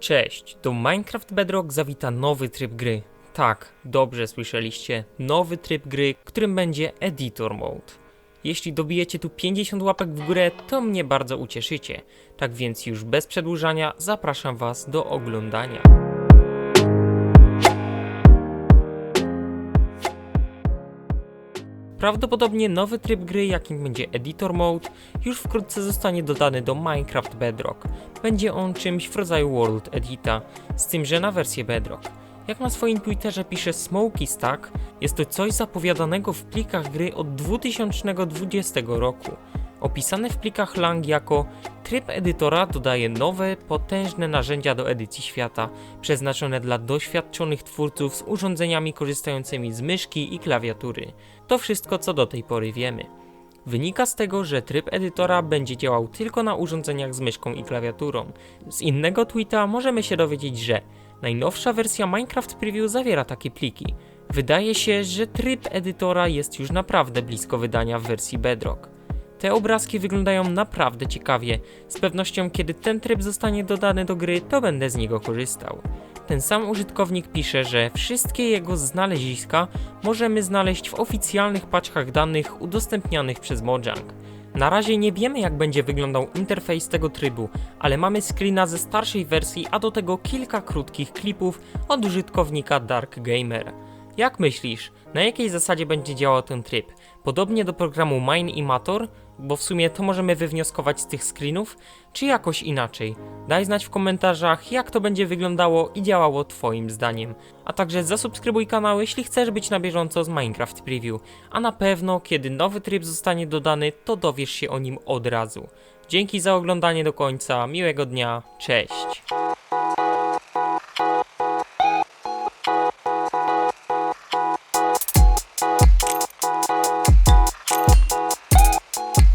Cześć, do Minecraft Bedrock zawita nowy tryb gry. Tak, dobrze słyszeliście, nowy tryb gry, którym będzie Editor Mode. Jeśli dobijecie tu 50 łapek w górę, to mnie bardzo ucieszycie. Tak więc już bez przedłużania zapraszam Was do oglądania. Prawdopodobnie nowy tryb gry, jakim będzie Editor Mode, już wkrótce zostanie dodany do Minecraft Bedrock. Będzie on czymś w rodzaju World Edita, z tym, że na wersję Bedrock. Jak na swoim Twitterze pisze Smokey Stack, jest to coś zapowiadanego w plikach gry od 2020 roku. Opisane w plikach Lang jako tryb edytora dodaje nowe, potężne narzędzia do edycji świata, przeznaczone dla doświadczonych twórców z urządzeniami korzystającymi z myszki i klawiatury. To wszystko, co do tej pory wiemy. Wynika z tego, że tryb edytora będzie działał tylko na urządzeniach z myszką i klawiaturą. Z innego tweeta możemy się dowiedzieć, że najnowsza wersja Minecraft Preview zawiera takie pliki. Wydaje się, że tryb edytora jest już naprawdę blisko wydania w wersji Bedrock. Te obrazki wyglądają naprawdę ciekawie. Z pewnością, kiedy ten tryb zostanie dodany do gry, to będę z niego korzystał. Ten sam użytkownik pisze, że wszystkie jego znaleziska możemy znaleźć w oficjalnych paczkach danych udostępnianych przez Mojang. Na razie nie wiemy jak będzie wyglądał interfejs tego trybu, ale mamy screena ze starszej wersji, a do tego kilka krótkich klipów od użytkownika Dark Gamer. Jak myślisz, na jakiej zasadzie będzie działał ten tryb? Podobnie do programu Mine i Mator? Bo w sumie to możemy wywnioskować z tych screenów, czy jakoś inaczej? Daj znać w komentarzach, jak to będzie wyglądało i działało Twoim zdaniem. A także zasubskrybuj kanał, jeśli chcesz być na bieżąco z Minecraft Preview. A na pewno, kiedy nowy tryb zostanie dodany, to dowiesz się o nim od razu. Dzięki za oglądanie do końca, miłego dnia, cześć!